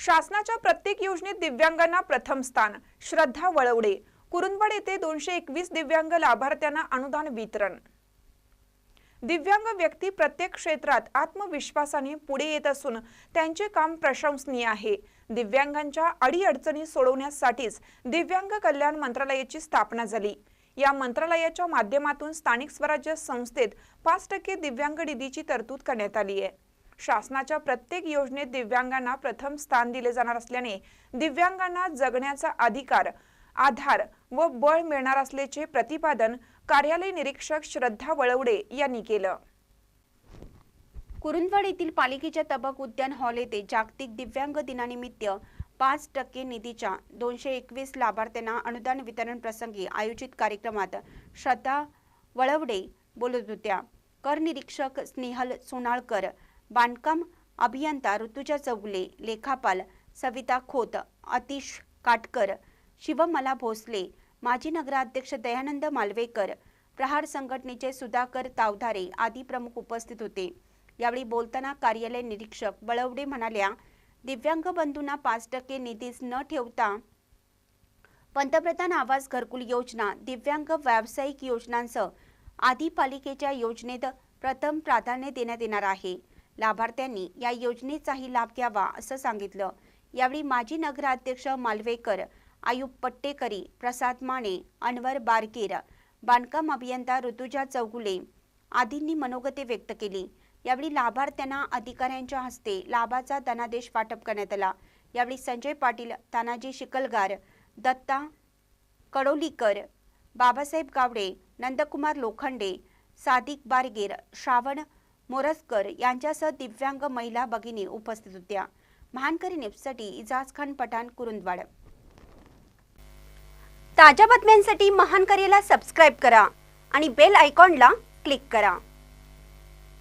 शासनाच्या प्रत्येक योजनेत दिव्यांगांना प्रथम स्थान श्रद्धा वळवडे. कुरुंदवाड येथे दोनशे एकवीस दिव्यांग लाभार्थ्यांना अनुदान वितरण. दिव्यांग व्यक्ती प्रत्येक क्षेत्रात आत्मविश्वासाने पुढे येत असून त्यांचे काम प्रशंसनीय आहे. दिव्यांगांच्या अडीअडचणी सोडवण्यासाठीच दिव्यांग कल्याण मंत्रालयाची स्थापना झाली. या मंत्रालयाच्या माध्यमातून स्थानिक स्वराज्य संस्थेत पाच टक्के दिव्यांग निधीची तरतूद करण्यात आली आहे. शासनाच्या प्रत्येक योजनेत दिव्यांगांना प्रथम स्थान दिले जाणार असल्याने दिव्यांगांना जगण्याचा अधिकार आधार व बळ मिळणार असल्याचे प्रतिपादन कार्यालय निरीक्षक श्रद्धा वळवडे यांनी केलं. कुरुंदवाड येथील पालिकेच्या तबक उद्यान हॉल येथे जागतिक दिव्यांग दिनानिमित्त पाच टक्के निधीच्या दोनशे एकवीस लाभार्थ्यांना अनुदान वितरण प्रसंगी आयोजित कार्यक्रमात श्रद्धा वळवडे बोलत होत्या. कर निरीक्षक स्नेहल सोनाळकर बांधकाम अभियंता ऋतुजा चौगले लेखापाल सविता खोत अतिश काटकर शिवमला भोसले माजी नगराध्यक्ष दयानंद मालवेकर प्रहार संघटनेचे सुधाकर तावधारे आदी प्रमुख उपस्थित होते. यावेळी बोलताना कार्यालय निरीक्षक बळवडे म्हणाल्या दिव्यांग बंधूंना पाच टक्के निधीच न ठेवता पंतप्रधान आवास घरकुल योजना दिव्यांग व्यावसायिक योजनांसह आदी पालिकेच्या योजनेत प्रथम प्राधान्य देण्यात येणार आहे. लाभार्थ्यांनी या योजनेचाही लाभ घ्यावा असं सांगितलं. यावेळी माजी नगराध्यक्ष मालवेकर आयुब पट्टेकरी प्रसाद माने अनवर बारकीर बांधकाम अभियंता ऋतुजा चौगुले आदींनी मनोगते व्यक्त केली. यावेळी लाभार्थ्यांना अधिकाऱ्यांच्या हस्ते लाभाचा धनादेश वाटप करण्यात आला. यावेळी संजय पाटील तानाजी शिकलगार दत्ता कडोलीकर बाबासाहेब गावडे नंदकुमार लोखंडे सादिक बारगीर श्रावण मोरजकर यांच्यासह दिव्यांग महिला भगिनी उपस्थित होत्या. महानकरी न्यूजसाठी इजाज खान पठाण कुरुंदवाड. ताज्या बातम्यांसाठी महानकरीला सबस्क्राईब करा आणि बेल आयकॉनला क्लिक करा.